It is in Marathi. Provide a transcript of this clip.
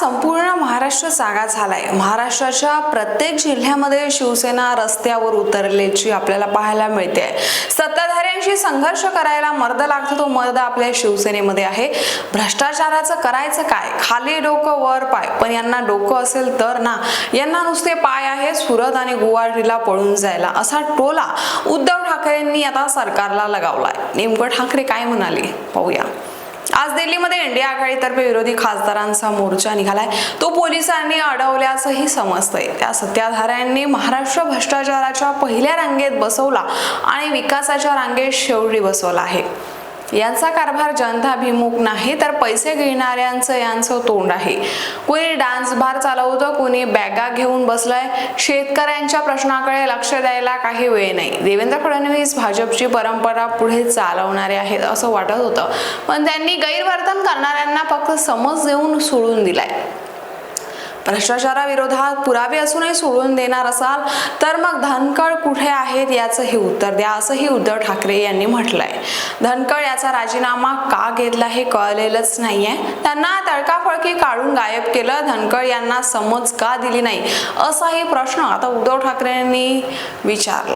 संपूर्ण महाराष्ट्र जागा झालाय. महाराष्ट्राच्या प्रत्येक जिल्ह्यामध्ये शिवसेना रस्त्यावर उतरल्याची आपल्याला पाहायला मिळते. सत्ताधाऱ्यांशी संघर्ष करायला मर्द लागतो तो मर्द आपल्या शिवसेनेमध्ये आहे. भ्रष्टाचाराचं करायचं काय? खाली डोकं वर पाय. पण यांना डोकं असेल तर ना. यांना नुसते पाय आहे सुरत आणि गुवाहाटीला पळून जायला. असा टोला उद्धव ठाकरेंनी आता सरकारला लगावलाय. नेमकं ठाकरे काय म्हणाले? पाहूया. आज दिल्लीमध्ये इंडिया आघाडीतर्फे विरोधी खासदारांचा मोर्चा निघालाय. तो पोलिसांनी अडवल्याचंही समजतंय. त्या सत्ताधाऱ्यांनी महाराष्ट्र भ्रष्टाचाराच्या पहिल्या रांगेत बसवला आणि विकासाच्या रांगेत शेवटी बसवला आहे. यांचा कारभार जनताभिमुख नाही तर पैसे घेणाऱ्यांचं यांचं तोंड आहे. कोणी डान्स बार चालवतं कोणी बॅगा घेऊन बसलाय. शेतकऱ्यांच्या प्रश्नाकडे लक्ष द्यायला काही वेळ नाही. देवेंद्र फडणवीस भाजपची परंपरा पुढे चालवणारे आहेत असं वाटत होतं. पण त्यांनी गैरवर्तन करणाऱ्यांना फक्त समज देऊन सोडून दिलाय. भ्रष्टाचाराविरोधात पुरावे असूनही सोडून देणार असाल तर मग धनकळ कुठे आहेत याचंही उत्तर द्या असंही उद्धव ठाकरे यांनी म्हटलंय. धनकळ याचा राजीनामा का घेतला हे कळलेलंच नाहीये. त्यांना तडकाफडकी काढून गायब केलं धनकळ यांना समज का दिली नाही असाही प्रश्न आता उद्धव ठाकरेंनी विचारला.